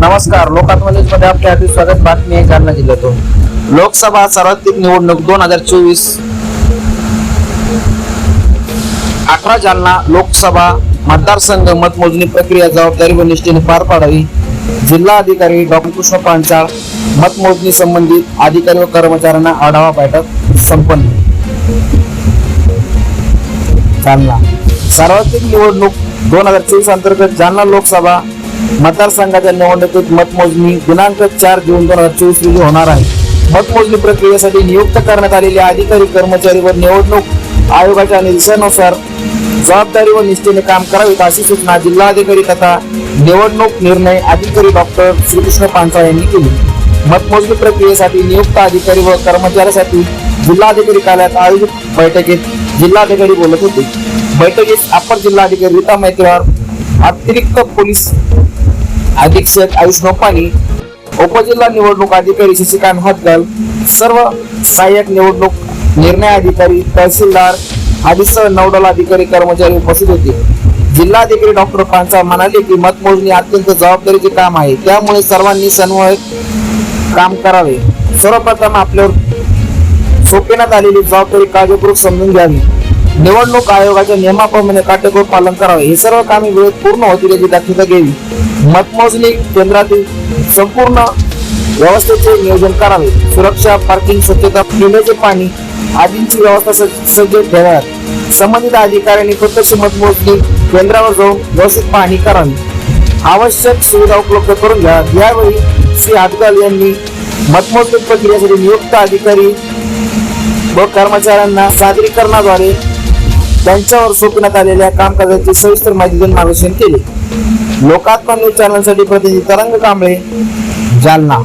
नमस्कार लोकात्मनेजमध्ये आपले हार्दिक स्वागत. बातमी आहे जालना जिल्ह्यातून. लोकसभा सार्वत्रिक निवडणूक दोन हजार चोवीस. अठरा जालना लोकसभा मतदारसंघ मतमोजणी प्रक्रिया जबाबदारी व निष्ठेने पार पाडावी. जिल्हा अधिकारी डॉक्टर कृष्ण पांचाळ मतमोजणी संबंधित अधिकारी व कर्मचाऱ्यांना आढावा बैठक संपन्न. जालना. सार्वत्रिक निवडणूक दोन हजार चोवीस अंतर्गत जालना लोकसभा मतदारसंघाच्या निवडणुकीत मतमोजणी दिनांक चार जून दोन हजार चोवीस रोजी होणार आहे. मतमोजणी प्रक्रियेसाठी नियुक्त करण्यात आलेले अधिकारी कर्मचारी व निवडणूक आयोगाच्या निर्देशानुसार जबाबदारी व निष्ठेने काम करावीत अशी सूचना जिल्हाधिकारी तथा निवडणूक निर्णय अधिकारी डॉक्टर श्रीकृष्ण पांचाळ यांनी केली. मतमोजणी प्रक्रियेसाठी नियुक्त अधिकारी व कर्मचाऱ्यासाठी जिल्हाधिकारी कार्यालयात आयोजित बैठकीत जिल्हाधिकारी बोलत होते. बैठकीत अप्पर जिल्हाधिकारी रीता मैत्रेवार अतिरिक्त पोलीस अधीक्षक आयुष नोपानी उपजिल्हा निवडणूक अधिकारी शशिकांत हतगल सर्व सहाय्यक निवडणूक निर्णय अधिकारी तहसीलदार आदीसह नौदल अधिकारी कर्मचारी उपस्थित होते. जिल्हाधिकारी डॉक्टर पांचा म्हणाले की मतमोजणी अत्यंत जबाबदारीचे काम आहे. त्यामुळे सर्वांनी समन्वय काम करावे. सर्वप्रथम आपल्यावर सोपविण्यात आलेली जबाबदारी काळजीपूर्वक समजून घ्यावी. निवडणूक आयोगाच्या नियमाप्रमाणे काटेकोर पालन करावे. हे सर्व कामे वेळेत पूर्ण होतील याची दक्षता घ्यावी. मतमोजणी केंद्रातील संपूर्ण व्यवस्थेचे नियोजन करावे. सुरक्षा पार्किंग स्वच्छता पिण्याचे पाणी आदींची व्यवस्था सज्ज ठेवाव्यात संबंधित अधिकाऱ्यांनी प्रत्यक्ष मतमोजणी केंद्रावर जाऊन व्यवस्थित पाहणी करावी. आवश्यक सुविधा उपलब्ध करून घ्या. यावेळी श्री हातगाल यांनी मतमोजणी प्रक्रियेसाठी नियुक्त अधिकारी व कर्मचाऱ्यांना सादरीकरणाद्वारे त्यांच्यावर सोपविण्यात आलेल्या कामकाजाची सविस्तर माहिती देऊन मार्गदर्शन केले. लोकात्मा न्यूज चॅनलसाठी प्रतिनिधी तरंग कांबळे जालना.